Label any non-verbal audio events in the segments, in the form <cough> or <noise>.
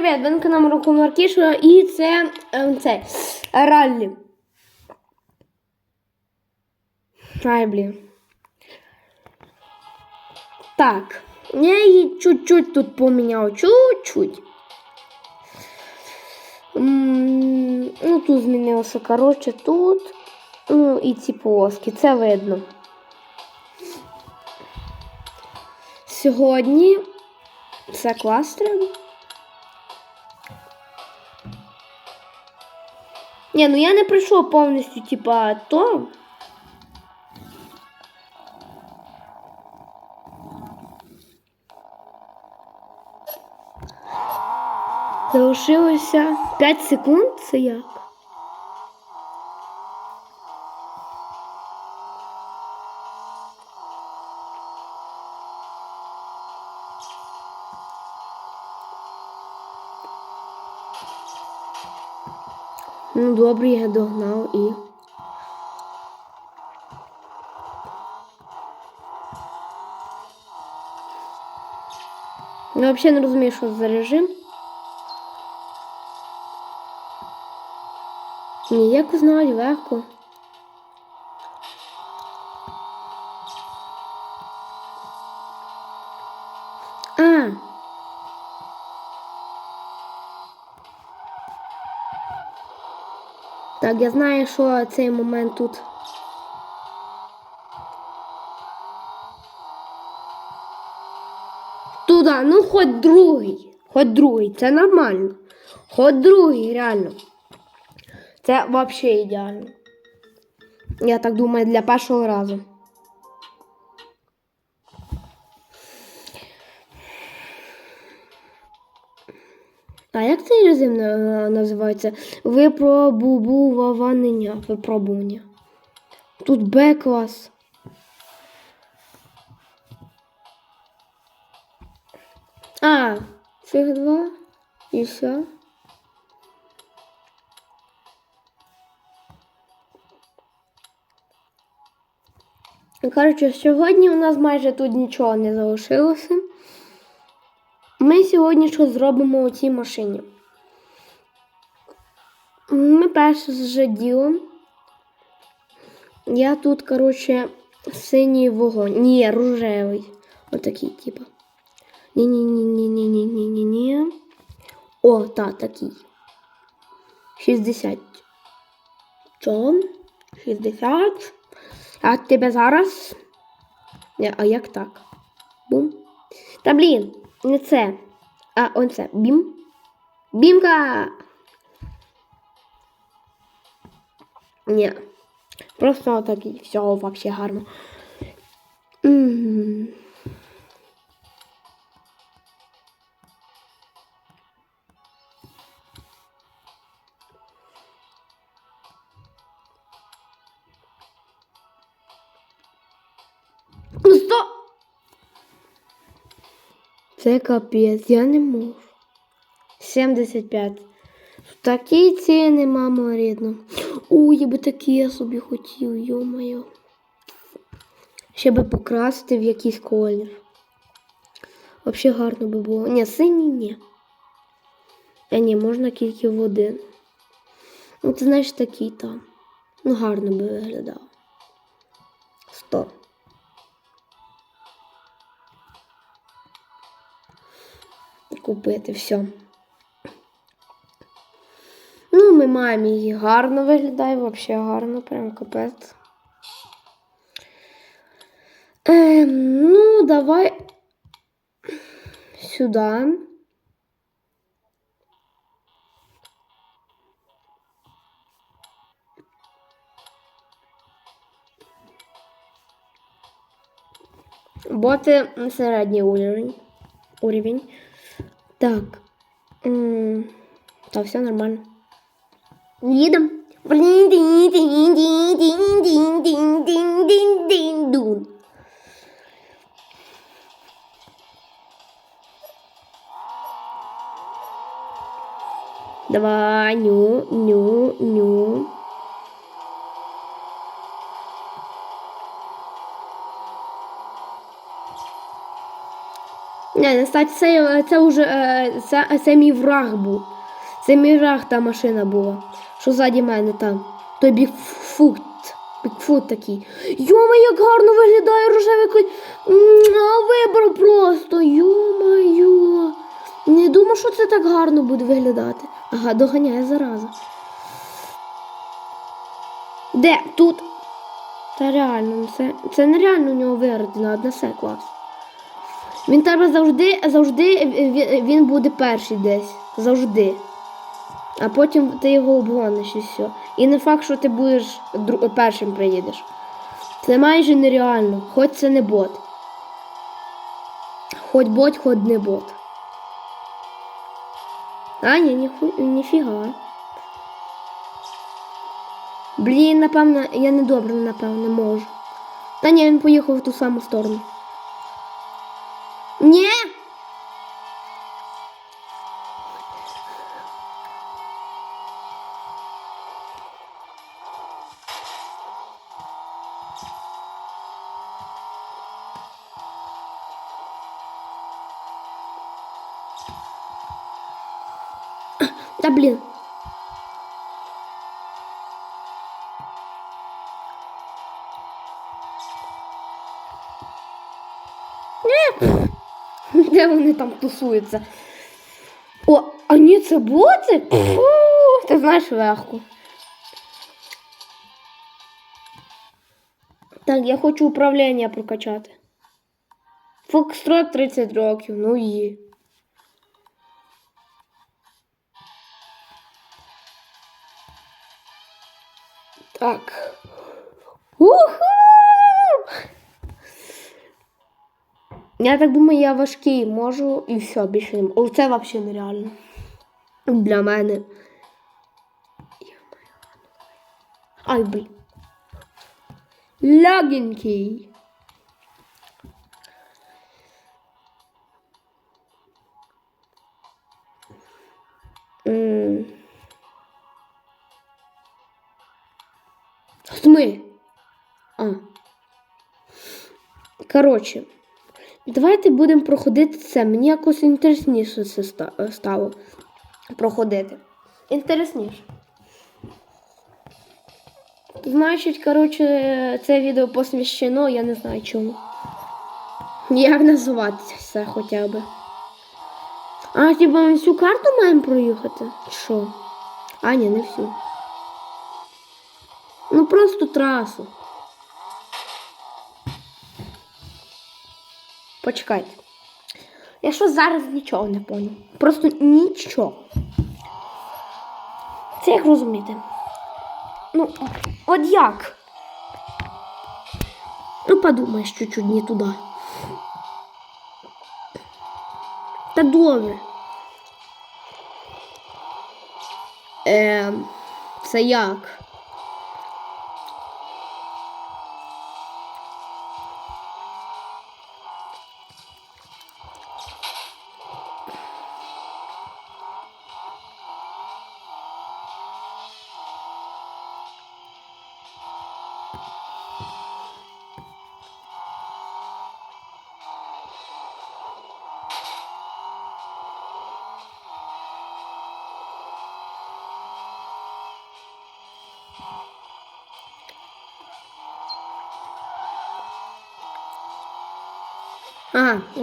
привіт! Ви на каналі Року Маркіша і це е, цей раллі. Ай, блін. Так, я її чуть-чуть тут поміняв, чуть-чуть. Ну, тут змінилося, коротше, тут. Ну, і ці полоски, це видно. Сьогодні це клас треба. Ні, ну я не пройшов повністю, типа, то. Залишилося 5 секунд, це як? Ну, добре, я догнав і. Я взагалі не розумію, що за режим. Ні, як узнавати легко. А. Так, я знаю, що цей момент тут. Туда, ну хоч другий. Хоч другий, це нормально. Хоч другий, реально. Це взагалі ідеально. Я так думаю, для першого разу. А як цей режим на- називається? Випробування. Випробування. Тут Б клас. А, цих два. І все. Коротше, сьогодні у нас майже тут нічого не залишилося. Ми сьогодні що зробимо у цій машині? Ми перше з ділом. Я тут, коротше, синій вогонь. Ні, рожевий. Отакий, типа. Ні-ні-ні-ні-ні-ні-ні-ні. О, та, такий. 60. Чо? 60. А тебе зараз? А як так? Бум. Та блін, не це. А он це. Бім. Бімка. Ні. Просто отакий. Все, вообще гарно. Це капець, я не можу. 75. Такі ціни, мамо, рідно. Ой, я би такі я собі хотів, йо-моє. Ще би покрасити в якийсь колір. Взагалі гарно би було. Ні, синій ні. А ні, можна тільки в один. Ну, ти знаєш такий там. Ну, гарно би виглядав. Купити все. Ну, ми маємо її гарно виглядає, взагалі гарно, прям капець. Ем, ну, давай сюди. Боти середній уровень. уровень. Так. Та все нормально. Їдемо. Давай, ню, ню, ню. Не, не це, це вже е, це, це мій враг був. Це мій враг та машина була. Що ззаді мене там. Той бікфут. Бікфут такий. Йома, як гарно виглядає рожевий конь. Вибор просто. Йо-моє. Не думав, що це так гарно буде виглядати. Ага, доганяє зараза. Де? Тут. Та реально, ну це, це нереально у нього виграти на одне все клас. Він тебе завжди, завжди він, він буде перший десь. Завжди. А потім ти його обгониш і все. І не факт, що ти будеш першим приїдеш. Це майже нереально, хоч це не бот. Хоч бот, хоч не бот. А, ні, ніху, ніфіга. Блін, напевно, я недобре, напевно, можу. Та ні, він поїхав в ту саму сторону. Ні! Та блін. Там тусуються? О, а ні, це боти? Фу, ти знаєш легко. Так, я хочу управління прокачати. Фокстрот 30 років, ну і. Я так думаю, я важкий можу і все, більше не можу. Це взагалі нереально. Для мене. Ай, блін. Лягенький. Хтми. А. Коротше. Давайте будемо проходити це. Мені якось інтересніше це стало проходити. Інтересніше. Значить, коротше, це відео посвящено, я не знаю чому. Як називати це хоча б. А, типа ми всю карту маємо проїхати? Що? А, ні, не всю. Ну просто трасу. Почекайте. Я що зараз нічого не поняв. Просто нічого. Це як розуміти? Ну, от як? Ну, подумаєш чуть-чуть не туди. Та добре. Ем, це як?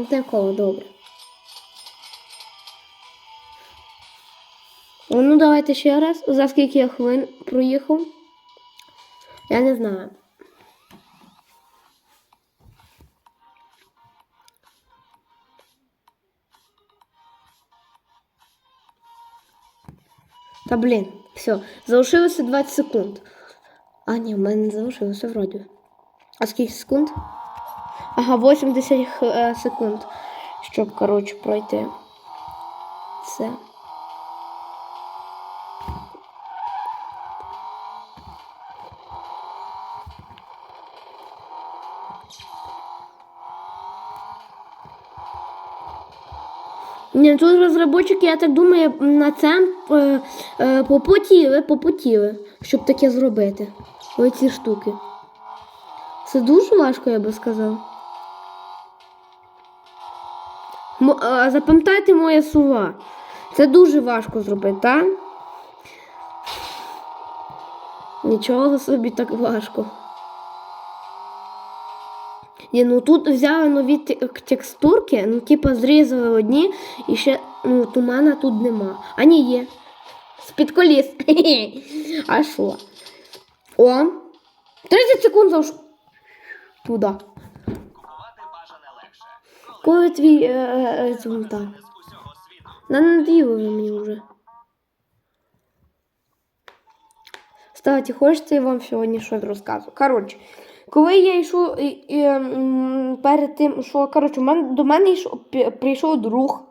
От такого, добре. Ну, давайте ще раз. За скільки я хвилин проїхав? Я не знаю. Та блін, все, залишилося 20 секунд. А, ні, в мене не залишилося вроді. А скільки секунд? Ага, 80 е, секунд, щоб, коротше, пройти. Це. Ні, тут розробники, я так думаю, на це е, е, попотіли, попотіли, щоб таке зробити. Оці штуки. Це дуже важко, я би сказав. Запам'ятайте моє слова. Це дуже важко зробити, так? Нічого собі так важко. Ні, ну тут взяли нові текстурки, ну типа зрізали одні і ще ну, тумана тут нема. А ні, є. З-під коліс. <laughs> А що? О! 30 секунд залиш. Туди. Коли твій е, е, е, світу. Да надоело ви мені вже. Кстати, хочете я вам сьогодні щось розказую. Коротше, коли я йшов і, і, перед тим, що коротше, у мене, до мене йшов, прийшов друг.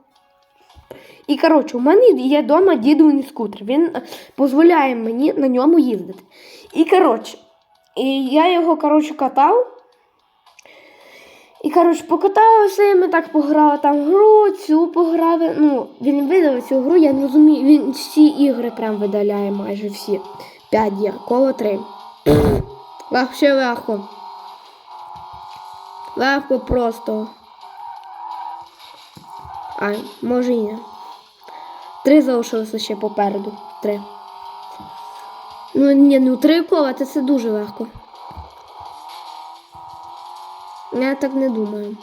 І коротше, у мене є вдома дідовий скутер. Він е, дозволяє мені на ньому їздити. І коротше, і я його коротше, катав. І, коротше, покаталися, і ми так пограли там гру, цю пограли. Ну, він видав цю гру, я не розумію. Він всі ігри прям видаляє майже всі. П'ять є, коло три. Вообще легко. Легко просто. А, може і ні. Три залишилося ще попереду. Три. Ну, ні, ну три кола, це, це дуже легко. Я так не думаю.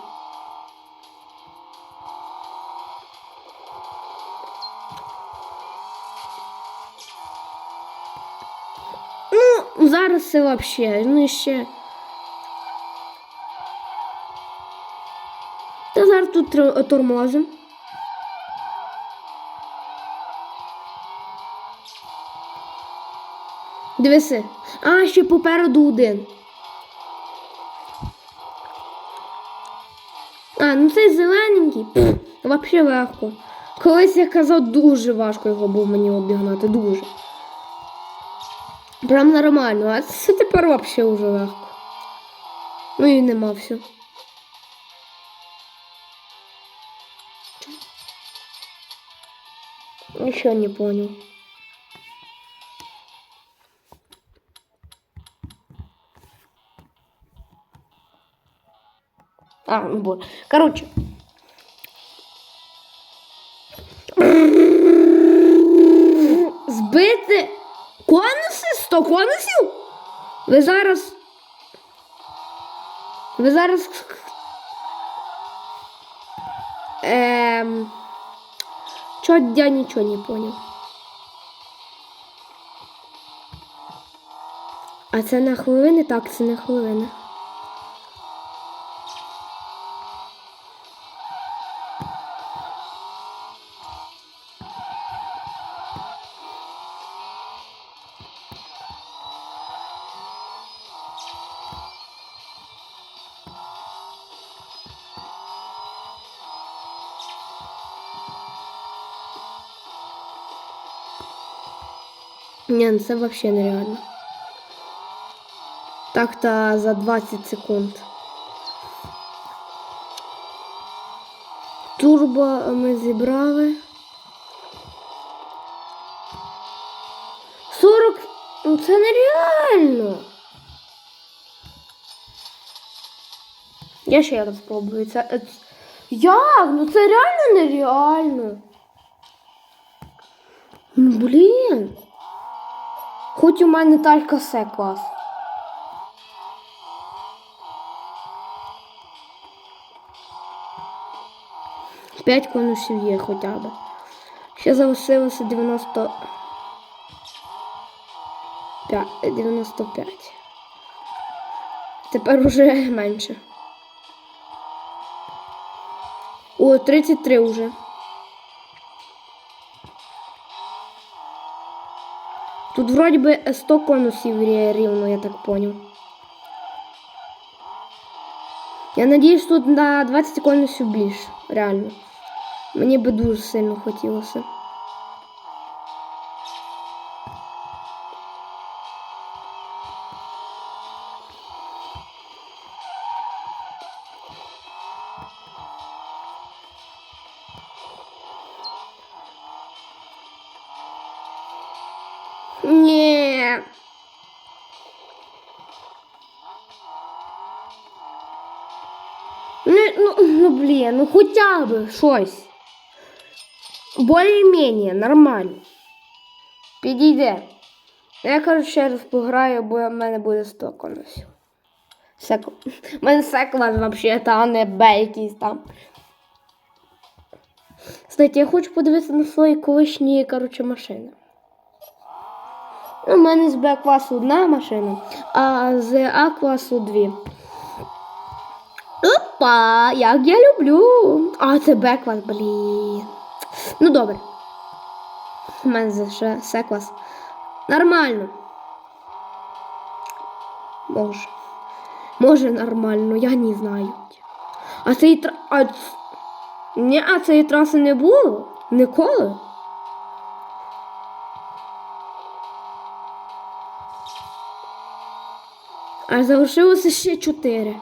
Ну, зараз це вообще, ну ще. Та зараз тут тр- тормозим. Дивися. А, ще попереду один. Ну цей зелененький. Пф, вообще легко. Колись я казав, дуже важко його було мені обігнати. Дуже. Прям нормально. А це тепер вообще вже легко. Ну і нема все. Еще не понял. А, ну вот. Короче. Збити конуси? 100 конусів? Ви зараз. Ви зараз. Ем... Чо я нічого не понял. А це на хвилини? Так, це на хвилини. Ні, ну це взагалі нереально. Так-то за 20 секунд. Турбо ми зібрали. 40. Ну це нереально. Я ще раз спробую. Це... е, Як? Ну це реально нереально. Ну, блін. Хоч у мене талька все клас. П'ять конусів є хоча б. Ще залишилося 90... п'я- 95. Тепер уже <laughs> менше. О, 33 вже. Тут вроді би 100 конусів рі- рівно, я так понял. Я надіюсь, тут на 20 конусів більше, реально. Мені би дуже сильно хотілося. Ну, ну блін, ну хоча б щось. Более-менее нормально. Підійде. Я кажу, ще раз пограю, бо в мене буде 100 конусів. Секл. У мене секлан взагалі, а не Б якийсь там. Знаєте, я хочу подивитися на свої колишні, коротше, машини. У мене з Б класу одна машина, а з А класу дві. Опа, як я люблю. А, це Б клас, блін. Ну добре. У мене ще С клас. Нормально. Може. Може нормально, я не знаю. А цей тр... а... Ні, а цієї траси не було? Ніколи? А залишилося ще чотири.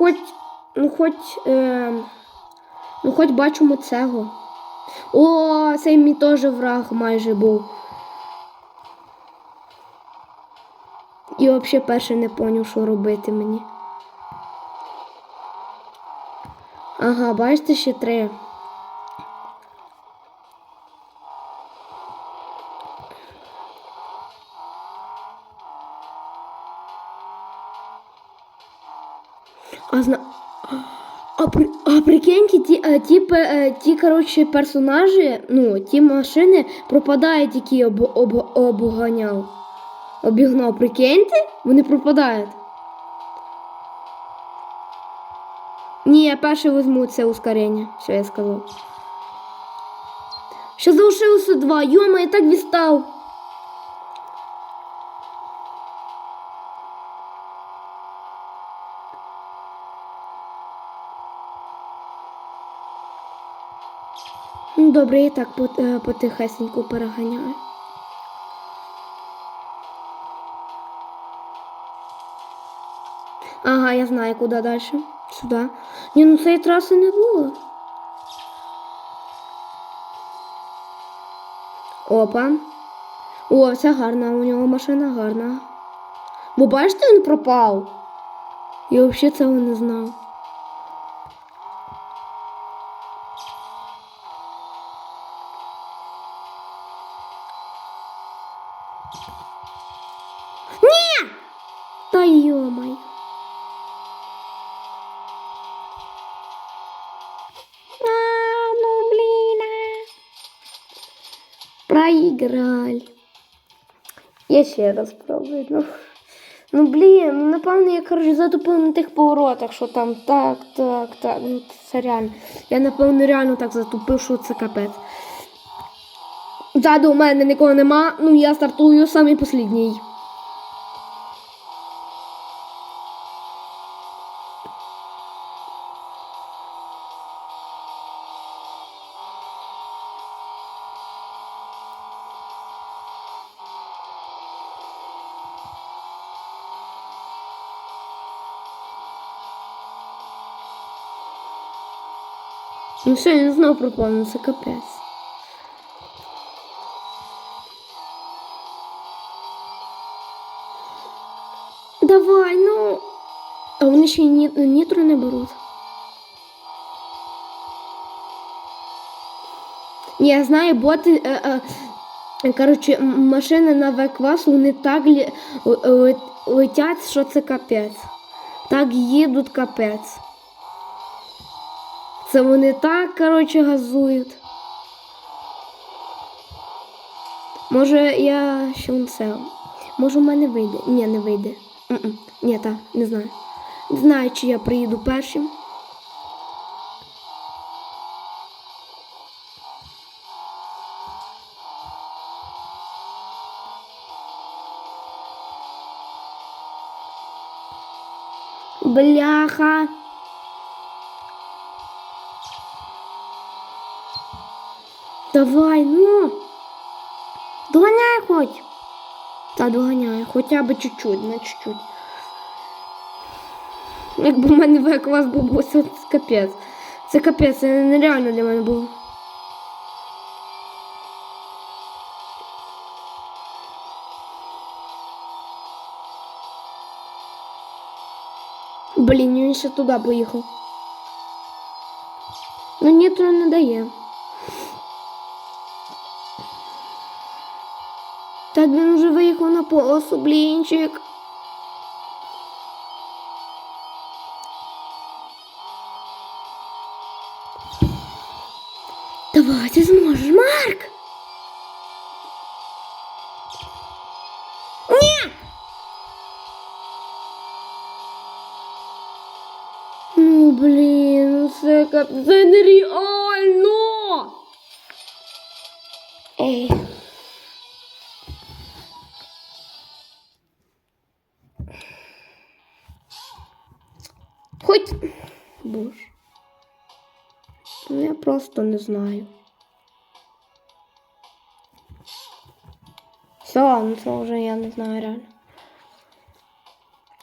Хоч, ну, хоч, е, ну, хоч бачимо цього. О, цей мій теж враг майже був. І взагалі перше не поняв, що робити мені. Ага, бачите, ще три. А, прикиньте, ті, е, ті, е, ті коротше, персонажі, ну, ті машини пропадають, які об, об, обганяв. Обігнав, прикиньте, вони пропадають. Ні, я перше візьму це ускорення, що я сказав. Ще залишилося два. Йома, я так відстав. Добре, і так е, потихесеньку переганяю. Ага, я знаю, куди далі. Сюди. Ні, ну цієї траси не було. Опа. О, це гарна, у нього машина гарна. Бо бачите, він пропав. Я взагалі цього не знав. Проиграли. Я ще раз пробую. Ну, ну блін, ну напевно, я коротше затупив на тих поворотах, що там так, так, так. Ну це реально. Я напевно реально так затупив, що це капець. Ззаду у мене нікого нема, ну я стартую самий послідній. Ну все, він знов пропав, ну це капець. Давай, ну. А вони ще й ні, нітро не беруть. Я знаю, боти. Е, е, коротше, машини на В-клас, вони так летять, що це капець. Так їдуть капець. Це вони так, коротше, газують. Може, я ще он це. Може, в мене вийде. Ні, не вийде. Ні, так, не знаю. Не знаю, чи я приїду першим. Хоча бы чуть-чуть, на чуть-чуть. Как бы мене В-клас був бо це капець. Це капець, це нереально для меня було. Блин, я еще туда поехал. Но ну, ні, то не дає. Так він вже виїхав на полосу, блінчик. Давай, ти зможеш, Марк! Ні! Ну, блін, ну це кап... Це нереально! Боже. Ну, я просто не знаю. Все, ну це вже я не знаю реально.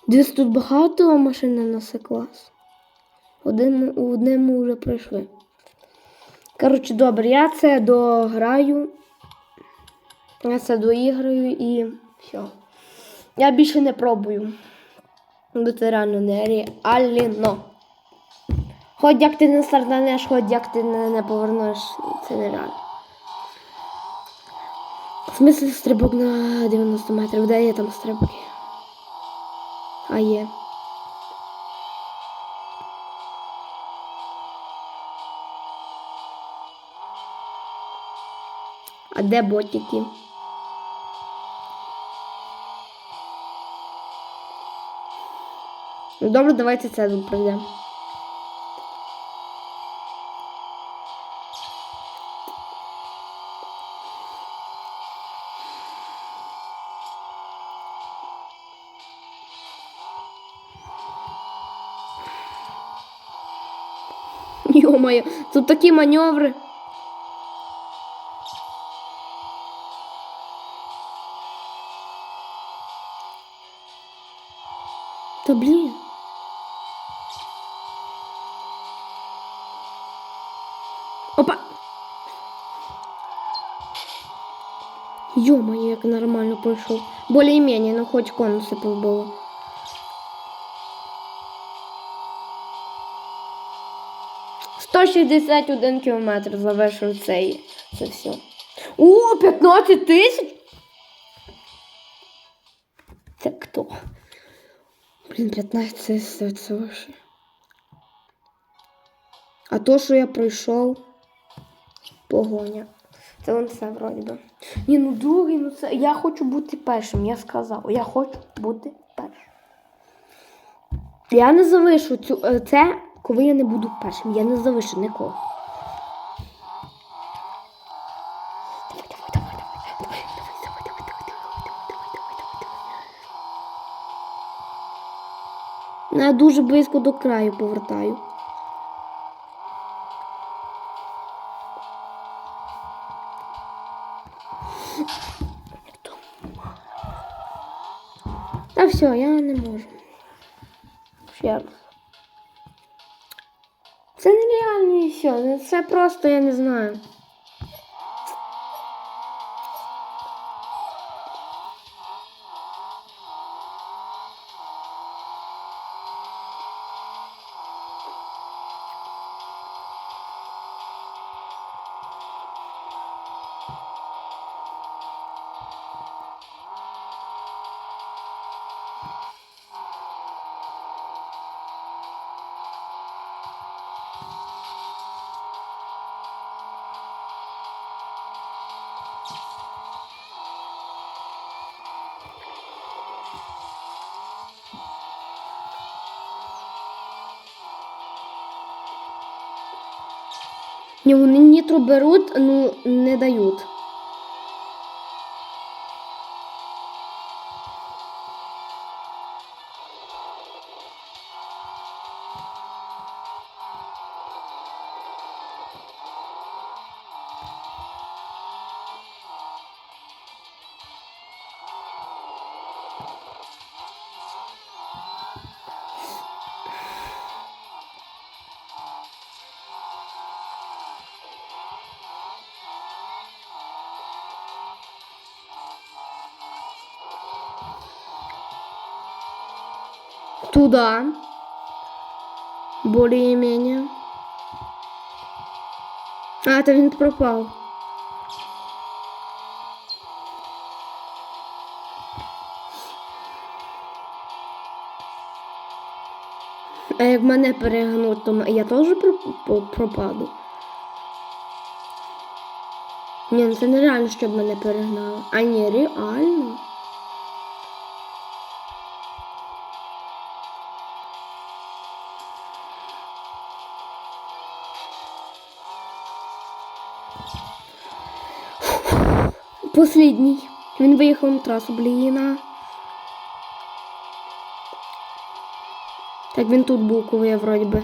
Десь тут багато машин на клас. Один, одне ми вже пройшли. Коротше, добре, я це дограю. Я це доіграю і все. Я більше не пробую. Бо це реально нереально. Хоч як ти не стартанеш, хоч як ти не, не повернеш, це нереально. В смислі стрибок на 90 метрів, де є там стрибки? А є. А де ботики? Ну, Добре, давайте це тут пройдемо. <laughs> Ё-моё, тут такі маневри. Ё-моё, як нормально пройшов. Более-менее, ну хоч конуси повбило. Сто шістдесят один кілометр завершив цей. Це все. О, 15 тисяч! Це хто? Блін, 15 тисяч це вообще. А то, що я пройшов, погоня. Це он все вроді би. Ні, ну другий, ну це. Я хочу бути першим, я сказав. Я хочу бути першим. Я не завишу цю, е, це, коли я не буду першим. Я не завишу нікого. Я дуже близько до краю повертаю. Все, я не можу. Ще раз. Це нереально і все. Це просто я не знаю. Ні, вони нітро беруть, ну не дають. Туда. Более-менее. А, то він пропав. А як мене перегнуть, то я теж пропаду. Ні, ну це нереально, щоб мене перегнали. А ні, реально. Послідній. Він виїхав на трасу, блін. Так він тут був, коли я вроді би.